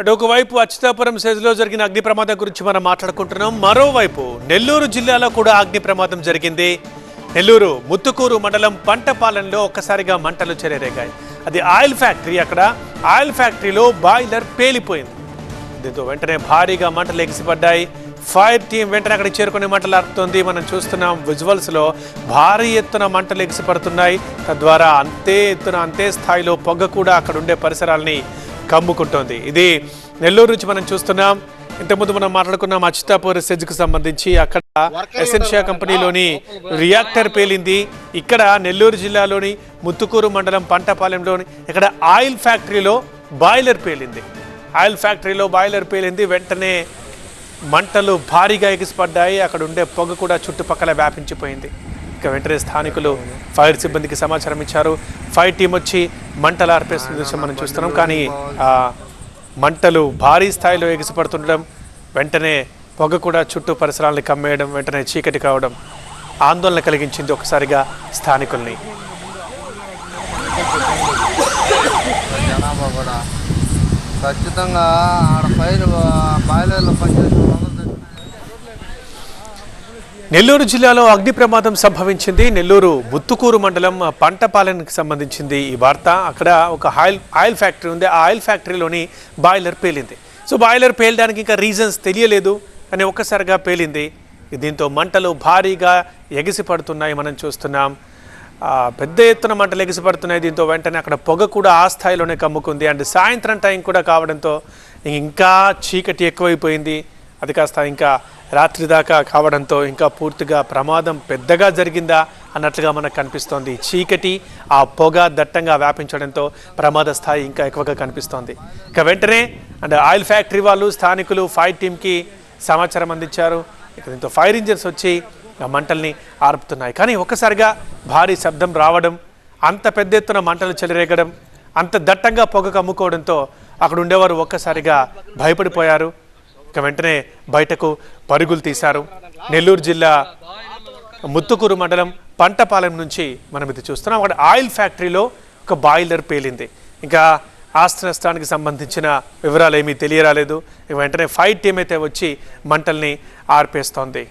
అటు ఒకవైపు అచ్యుతాపురం సెజ్లో జరిగిన అగ్ని ప్రమాదం గురించి మనం మాట్లాడుకుంటున్నాం. మరోవైపు నెల్లూరు జిల్లాలో కూడా అగ్ని ప్రమాదం జరిగింది. నెల్లూరు ముత్తుకూరు మండలం పంటపాలెంలో ఒక్కసారిగా మంటలు చెలరేగాయి. అది ఆయిల్ ఫ్యాక్టరీ అక్కడ. ఆయిల్ ఫ్యాక్టరీలో బాయిలర్ పేలిపోయింది. దీంతో వెంటనే భారీగా మంటలు ఎగిసిపడ్డాయి. ఫైర్ టీం వెంటనే అక్కడికి చేరుకుని మంటలు ఆరుతోంది మనం చూస్తున్నాం విజువల్స్లో భారీ ఎత్తున మంటలు ఎగిసిపడుతున్నాయి. తద్వారా అంతే ఎత్తున అంతే స్థాయిలో పొగ కూడా అక్కడ ఉండే పరిసరాలని కమ్ముకుంటోంది. ఇది నెల్లూరు నుంచి మనం చూస్తున్నాం. ఇంతకుముందు మనం మాట్లాడుకున్నాం అచ్యుతాపూర్ సెజ్కు సంబంధించి అక్కడ ఎసెన్షియా కంపెనీలోని రియాక్టర్ పేలింది. ఇక్కడ నెల్లూరు జిల్లాలోని ముత్తుకూరు మండలం పంటపాలెంలోని ఇక్కడ ఆయిల్ ఫ్యాక్టరీలో బాయిలర్ పేలింది. ఆయిల్ ఫ్యాక్టరీలో బాయిలర్ పేలింది. వెంటనే మంటలు భారీగా ఎగిసిపడ్డాయి. అక్కడ ఉండే పొగ కూడా చుట్టుపక్కల వ్యాపించిపోయింది. ఇక వెంటనే స్థానికులు ఫైర్ సిబ్బందికి సమాచారం ఇచ్చారు. ఫైర్ టీం వచ్చి మంటలు ఆర్పేస్తున్న దృశ్యం మనం చూస్తున్నాం. కానీ ఆ మంటలు భారీ స్థాయిలో ఎగిసిపడుతుండడం వెంటనే పొగ కూడా చుట్టూ పరిసరాలను కమ్మేయడం వెంటనే చీకటి కావడం ఆందోళన కలిగించింది ఒకసారిగా స్థానికుల్ని. జనాభా కూడా. ఖచ్చితంగా ఆడ ఫైర్ బాయిలర్లో పనిచేసిన నెల్లూరు జిల్లాలో అగ్ని ప్రమాదం సంభవించింది. నెల్లూరు బుత్తుకూరు మండలం పంటపాలెంకి సంబంధించింది ఈ వార్త. అక్కడ ఒక ఆయిల్ ఆయిల్ ఫ్యాక్టరీ ఉంది. ఆ ఆయిల్ ఫ్యాక్టరీలోని బాయిలర్ పేలింది. సో బాయిలర్ పేలడానికి ఇంకా రీజన్స్ తెలియలేదు అని ఒక్కసారిగా పేలింది. దీంతో మంటలు భారీగా ఎగిసి పడుతున్నాయి మనం చూస్తున్నాం. పెద్ద ఎత్తున మంటలు ఎగిసిపడుతున్నాయి. దీంతో వెంటనే అక్కడ పొగ కూడా ఆ స్థాయిలోనే కమ్ముకుంది. అండ్ సాయంత్రం టైం కూడా కావడంతో ఇంకా చీకటి ఎక్కువైపోయింది. అది కాస్త ఇంకా రాత్రి దాకా కావడంతో ఇంకా పూర్తిగా ప్రమాదం పెద్దగా జరిగిందా అన్నట్లుగా మనకు కనిపిస్తోంది. చీకటి ఆ పొగ దట్టంగా వ్యాపించడంతో ప్రమాద స్థాయి ఇంకా ఎక్కువగా కనిపిస్తోంది. ఇక వెంటనే అండ్ ఆయిల్ ఫ్యాక్టరీ వాళ్ళు స్థానికులు ఫైర్ టీంకి సమాచారం అందించారు. ఇక దీంతో ఫైర్ ఇంజిన్స్ వచ్చి ఆ మంటల్ని ఆర్పుతున్నాయి. కానీ ఒక్కసారిగా భారీ శబ్దం రావడం అంత పెద్ద ఎత్తున మంటలు చెలరేగడం అంత దట్టంగా పొగ కమ్ముకోవడంతో అక్కడ ఉండేవారు ఒక్కసారిగా భయపడిపోయారు. ఇక వెంటనే బయటకు పరుగులు తీశారు. నెల్లూరు జిల్లా ముత్తుకూరు మండలం పంటపాలెం నుంచి మనం ఇది చూస్తున్నాం. అక్కడ ఆయిల్ ఫ్యాక్టరీలో ఒక బాయిలర్ పేలింది. ఇంకా ఆస్తి నష్టానికి సంబంధించిన వివరాలు ఏమీ తెలియరాలేదు. ఇక వెంటనే ఫైర్ టీం అయితే వచ్చి మంటల్ని ఆర్పేస్తోంది.